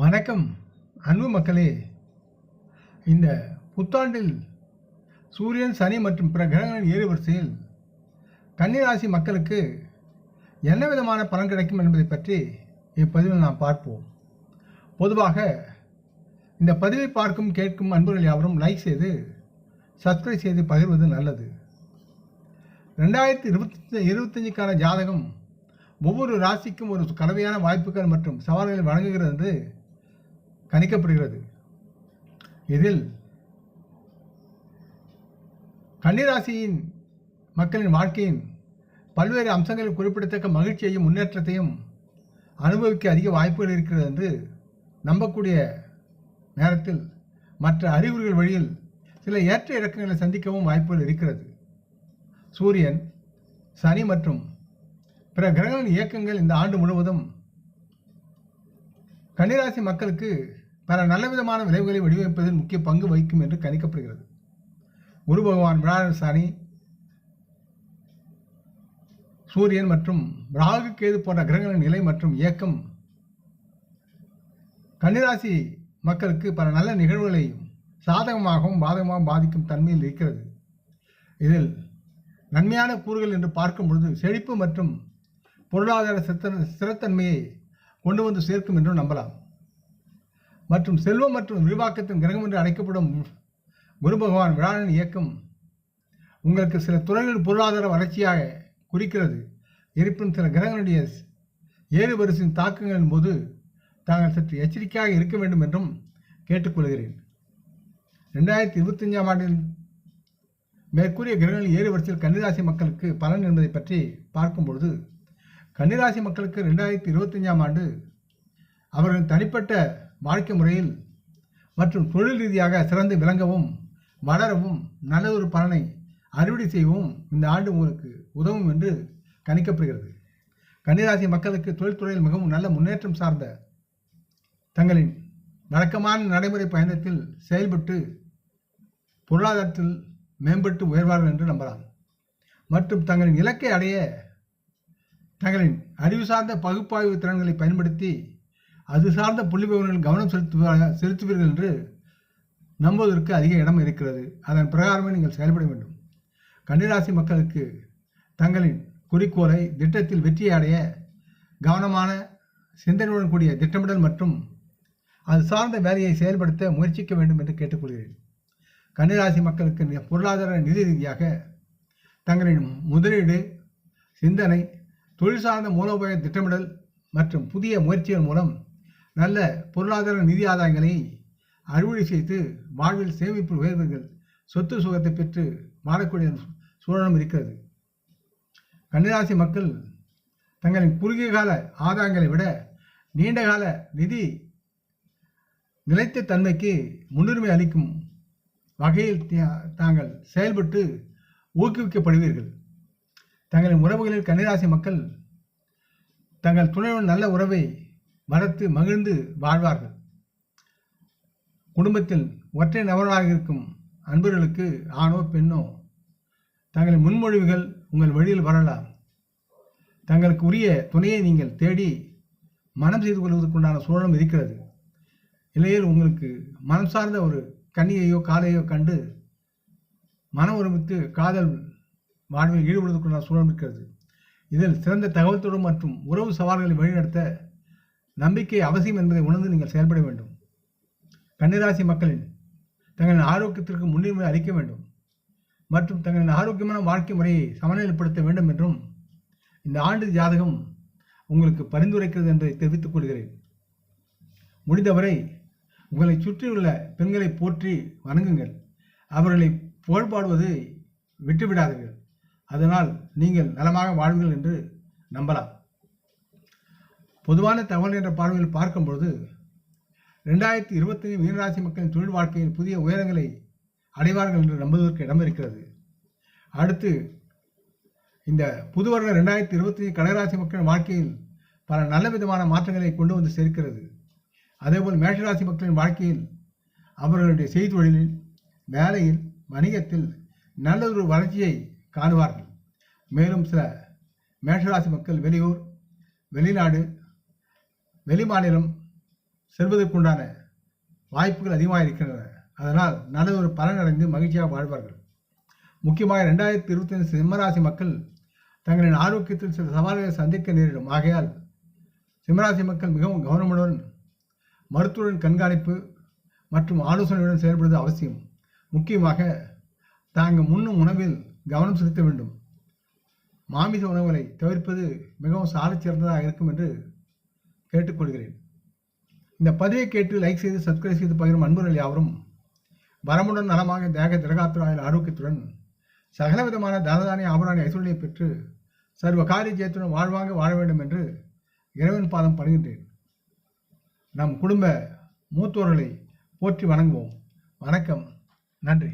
வணக்கம் அன்பு மக்களே. இந்த புத்தாண்டில் சூரியன் சனி மற்றும் பிற கிரகங்களின் ஏறுவரிசையில் கன்னிராசி மக்களுக்கு என்ன விதமான பலன் கிடைக்கும் என்பதை பற்றி இப்பதிவில் நாம் பார்ப்போம். பொதுவாக இந்த பதிவை பார்க்கும் கேட்கும் அன்புகள் யாவரும் லைக் செய்து சப்ஸ்கிரைப் செய்து பகிர்வது நல்லது. ரெண்டாயிரத்தி இருபத்தி இருபத்தஞ்சுக்கான ஜாதகம் ஒவ்வொரு ராசிக்கும் ஒரு கலவையான வாய்ப்புகள் மற்றும் சவால்களை வழங்குகிறது என்று கணிக்கப்படுகிறது. இதில் கன்னிராசியின் மக்களின் வாழ்க்கையின் பல்வேறு அம்சங்களில் குறிப்பிடத்தக்க மகிழ்ச்சியையும் முன்னேற்றத்தையும் அனுபவிக்க அதிக வாய்ப்புகள் இருக்கிறது என்று நம்பக்கூடிய நேரத்தில் மற்ற அறிகுறிகள் வழியில் சில ஏற்ற இறக்கங்களை சந்திக்கவும் வாய்ப்புகள் இருக்கிறது. சூரியன் சனி மற்றும் பிற கிரகங்களின் இயக்கங்கள் இந்த ஆண்டு முழுவதும் கன்னிராசி மக்களுக்கு பல நல்ல விதமான விளைவுகளை வடிவமைப்பதில் முக்கிய பங்கு வகிக்கும் என்று கணிக்கப்படுகிறது. குரு பகவான் விழாவின் சூரியன் மற்றும் ராகு கேது போன்ற கிரகங்களின் நிலை மற்றும் இயக்கம் கன்னிராசி மக்களுக்கு பல நல்ல நிகழ்வுகளையும் சாதகமாகவும் பாதகமாகவும் பாதிக்கும் தன்மையில் இருக்கிறது. இதில் நன்மையான கூறுகள் என்று பார்க்கும் பொழுது செழிப்பு மற்றும் பொருளாதார சித்த ஸ்திரத்தன்மையை கொண்டு வந்து சேர்க்கும் என்றும் நம்பலாம். மற்றும் செல்வம் மற்றும் விரிவாக்கத்தின் கிரகம் என்று அழைக்கப்படும் குரு பகவான் விழாவின் இயக்கம் உங்களுக்கு சில துறைகள் பொருளாதார வளர்ச்சியாக குறிக்கிறது. இருப்பினும் சில கிரகங்களுடைய ஏழு வரிசையின் தாக்கங்களின் போது தாங்கள் சற்று எச்சரிக்கையாக இருக்க வேண்டும் என்றும் கேட்டுக்கொள்கிறேன். ரெண்டாயிரத்தி இருபத்தஞ்சாம் ஆண்டில் மேற்கூறிய கிரகங்களின் ஏழு வரிசையில் கன்னிராசி மக்களுக்கு பலன் என்பதை பற்றி பார்க்கும்பொழுது கன்னிராசி மக்களுக்கு ரெண்டாயிரத்தி இருபத்தஞ்சாம் ஆண்டு அவர்களின் தனிப்பட்ட வாழ்க்கை முறையில் மற்றும் தொழில் ரீதியாக சிறந்து விளங்கவும் வளரவும் நல்ல ஒரு பலனை அறுவடை செய்யவும் இந்த ஆண்டு உங்களுக்கு உதவும் என்று கணிக்கப்படுகிறது. கன்னிராசி மக்களுக்கு தொழில்துறையில் மிகவும் நல்ல முன்னேற்றம் சார்ந்த தங்களின் வழக்கமான நடைமுறை பயணத்தில் செயல்பட்டு பொருளாதாரத்தில் மேம்பட்டு உயர்வார்கள் என்று நம்பலாம். மற்றும் தங்களின் இலக்கை அடைய தங்களின் அறிவு சார்ந்த பகுப்பாய்வு திறன்களை பயன்படுத்தி அது சார்ந்த புள்ளி விவரங்களில் கவனம் செலுத்துவார்கள் செலுத்துவீர்கள் என்று நம்புவதற்கு அதிக இடம் இருக்கிறது. அதன் பிரகாரமே நீங்கள் செயல்பட வேண்டும். கன்னிராசி மக்களுக்கு தங்களின் குறிக்கோளை திட்டத்தில் வெற்றியை அடைய கவனமான சிந்தனையுடன் கூடிய திட்டமிடல் மற்றும் அது சார்ந்த வேலையை செயல்படுத்த முயற்சிக்க வேண்டும் என்று கேட்டுக்கொள்கிறேன். கன்னிராசி மக்களுக்கு பொருளாதார நிதி ரீதியாக தங்களின் முதலீடு சிந்தனை தொழில் சார்ந்த மூலோபாய திட்டமிடல் மற்றும் புதிய முயற்சிகள் மூலம் நல்ல பொருளாதார நிதி ஆதாயங்களை அறுவடை செய்து வாழ்வில் சேமிப்பு உயர்வுகள் சொத்து சுகத்தை பெற்று வாழக்கூடிய சூழலும் இருக்கிறது. கன்னிராசி மக்கள் தங்களின் குறுகிய கால ஆதாயங்களை விட நீண்ட கால நிதி நிலைத்த தன்மைக்கு முன்னுரிமை அளிக்கும் வகையில் தாங்கள் செயல்பட்டு ஊக்குவிக்கப்படுவீர்கள். தங்களின் உறவுகளில் கன்னிராசி மக்கள் தங்கள் துணையுடன் நல்ல உறவை வளர்த்து மகிழ்ந்து வாழ்வார்கள். குடும்பத்தில் ஒற்றை நபராக இருக்கும் அன்பர்களுக்கு ஆணோ பெண்ணோ தங்களின் முன்மொழிவுகள் உங்கள் வழியில் வரலாம். தங்களுக்கு உரிய துணையை நீங்கள் தேடி மனம் செய்து கொள்வதற்குண்டான சூழலும் இருக்கிறது. இல்லையில் உங்களுக்கு மனம் சார்ந்த ஒரு கன்னியையோ காலையோ கண்டு மனம் ஒருமித்து காதல் வாழ்வில் ஈடுபடுவதற்குண்டான சூழல் இருக்கிறது. இதில் சிறந்த தகவல் தொடர்பு மற்றும் உறவு சவால்களை வழிநடத்த நம்பிக்கை அவசியம் என்பதை உணர்ந்து நீங்கள் செயல்பட வேண்டும். கன்னிராசி மக்களின் தங்களின் ஆரோக்கியத்திற்கு முன்னுரிமை அளிக்க வேண்டும். மற்றும் தங்களின் ஆரோக்கியமான வாழ்க்கை முறையை சமநிலைப்படுத்த வேண்டும் என்றும் இந்த ஆண்டு ஜாதகம் உங்களுக்கு பரிந்துரைக்கிறது என்பதை தெரிவித்துக் கொள்கிறேன். முடிந்தவரை உங்களை சுற்றியுள்ள பெண்களை போற்றி வணங்குங்கள். அவர்களை புகழ்பாடுவது விட்டுவிடாதீர்கள். அதனால் நீங்கள் நலமாக வாழ்வீர்கள் என்று நம்பலாம். பொதுவான தகவல் என்ற பார்வையில் பார்க்கும்பொழுது ரெண்டாயிரத்தி இருபத்தஞ்சு மீனராசி மக்களின் தொழில் வாழ்க்கையில் புதிய உயரங்களை அடைவார்கள் என்று நம்புவதற்கு இடம் இருக்கிறது அடுத்து இந்த புது வருடம் ரெண்டாயிரத்தி இருபத்தஞ்சு கடகராசி மக்களின் வாழ்க்கையில் பல நல்ல விதமான மாற்றங்களை கொண்டு வந்து சேர்க்கிறது. அதேபோல் மேஷராசி மக்களின் வாழ்க்கையில் அவர்களுடைய செய்தொழிலில் வேலையில் வணிகத்தில் நல்லதொரு வளர்ச்சியை காணுவார்கள். மேலும் சில மேஷராசி மக்கள் வெளியூர் வெளிநாடு வெளிமாநிலம் செல்வதற்குண்டான வாய்ப்புகள் அதிகமாக இருக்கின்றன அதனால் நல்ல ஒரு பலனடைந்து மகிழ்ச்சியாக வாழ்வார்கள். முக்கியமாக ரெண்டாயிரத்தி இருபத்தி சிம்மராசி மக்கள் தங்களின் ஆரோக்கியத்தில் சில சவால்களை சந்திக்க நேரிடும். ஆகையால் சிம்மராசி மக்கள் மிகவும் கவனமுடன் மருத்துவரின் கண்காணிப்பு மற்றும் ஆலோசனையுடன் செயல்படுவது அவசியம். முக்கியமாக தாங்கள் முன்னும் உணவில் கவனம் செலுத்த வேண்டும். மாமிச உணவுகளை தவிர்ப்பது மிகவும் சாலச் சிறந்ததாக இருக்கும் என்று கேட்டுக்கொள்கிறேன். இந்த பதிவை கேட்டு லைக் செய்து சப்ஸ்கிரைப் செய்து பகிரும் அன்புகள் யாவரும் வரமுடன் நலமாக தேக திரகாத்திராயில் ஆரோக்கியத்துடன் சகலவிதமான தனதானிய ஆபராணி ஐஸ்வர்யை பெற்று சர்வ காரிய ஜெயத்துடன் வாழ்வாங்க வாழ வேண்டும் என்று இறைவன் பாதம் பணிகின்றேன். நம் குடும்ப மூத்தோர்களை போற்றி வணங்குவோம். வணக்கம். நன்றி.